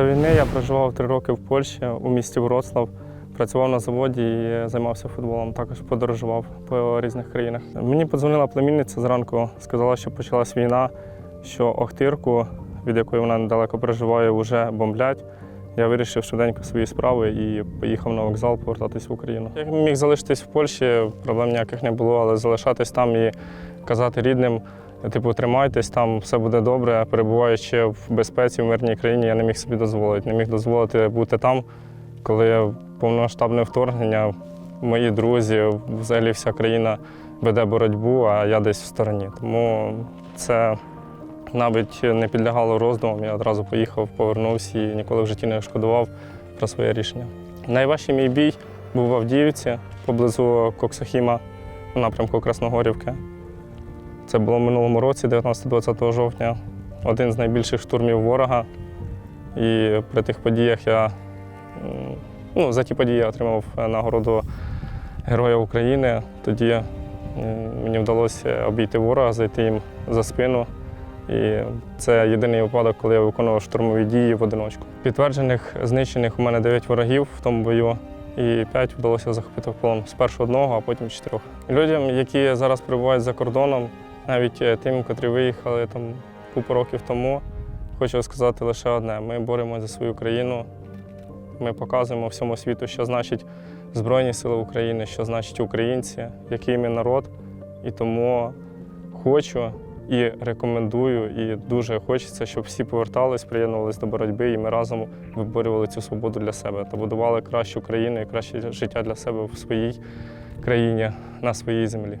До війни я проживав три роки в Польщі у місті Вроцлав. Працював на заводі і займався футболом. Також подорожував по різних країнах. Мені подзвонила племінниця зранку, сказала, що почалась війна, що Охтирку, від якої вона недалеко проживає, вже бомблять. Я вирішив швиденько свої справи і поїхав на вокзал повертатись в Україну. Я міг залишитись в Польщі, проблем ніяких не було, але залишатись там і казати рідним, типу, тримайтесь, там все буде добре. Перебуваючи в безпеці в мирній країні, я не міг собі дозволити. Не міг дозволити бути там, коли повномасштабне вторгнення, мої друзі, взагалі вся країна веде боротьбу, а я десь в стороні. Тому це навіть не підлягало роздумам. Я одразу поїхав, повернувся і ніколи в житті не шкодував про своє рішення. Найважчий мій бій був в Авдіївці поблизу Коксохіма у напрямку Красногорівки. Це було в минулому році, 19-20 жовтня, один з найбільших штурмів ворога. І при тих подіях я ну, за ті події я отримав нагороду Героя України. Тоді мені вдалося обійти ворога, зайти їм за спину. І це єдиний випадок, коли я виконував штурмові дії в одиночку. Підтверджених знищених у мене 9 ворогів в тому бою, і 5 вдалося захопити в полон. Спершу одного, а потім чотирьох. Людям, які зараз перебувають за кордоном, навіть е, тим, котрі виїхали там купу років тому, хочу сказати лише одне: ми боремося за свою країну. Ми показуємо всьому світу, що значить Збройні Сили України, що значить українці, який ми народ. І тому хочу і рекомендую, і дуже хочеться, щоб всі повертались, приєднувалися до боротьби, і ми разом виборювали цю свободу для себе та будували кращу країну і краще життя для себе в своїй країні, на своїй землі.